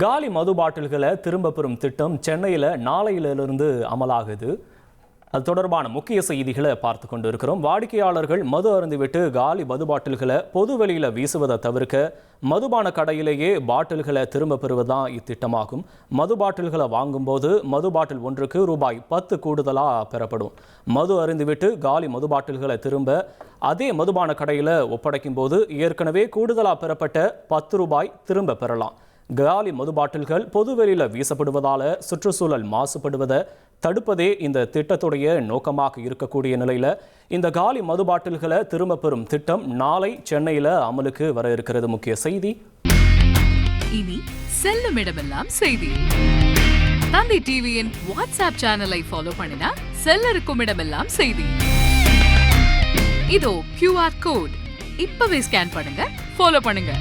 காலி மது பாட்டில்களை திரும்ப பெறும் திட்டம் சென்னையில் நாளையிலிருந்து அமலாகுது. அது தொடர்பான முக்கிய செய்திகளை பார்த்து கொண்டு இருக்கிறோம் வாடிக்கையாளர்கள் மது அருந்துவிட்டு காலி மது பாட்டில்களை பொது வெளியில் வீசுவதை தவிர்க்க மதுபான கடையிலேயே பாட்டில்களை திரும்ப பெறுவதுதான் இத்திட்டமாகும். மது பாட்டில்களை வாங்கும்போது மது பாட்டில் ஒன்றுக்கு ரூபாய் பத்து கூடுதலாக பெறப்படும். மது அருந்துவிட்டு காலி மது பாட்டில்களை திரும்ப அதே மதுபான கடையில் ஒப்படைக்கும் போது ஏற்கனவே கூடுதலாக பெறப்பட்ட பத்து ரூபாய் திரும்ப பெறலாம். காலி மது பாட்டில்கள் பொதுவெளியில் வீசப்படுவதால் சுற்றுச்சூழல் மாசுபடுவதை தடுப்பதே இந்த திட்டத்துடைய நோக்கமாக இருக்கக்கூடிய நிலையில் இந்த காலி மது பாட்டில்களை திரும்ப பெறும் திட்டம் நாளை சென்னையில் அமலுக்கு வர இருக்கிறது. முக்கிய செய்தி. இனி செல்லும் இடமெல்லாம் செய்தி. தந்தி டிவியின் வாட்ஸ்அப் சேனலை ஃபாலோ பண்ணினா செல்ல இருக்கும் இடமெல்லாம் செய்தி. இதோ கியூஆர் கோட் இப்பவே ஸ்கேன் பண்ணுங்க ஃபாலோ பண்ணுங்க.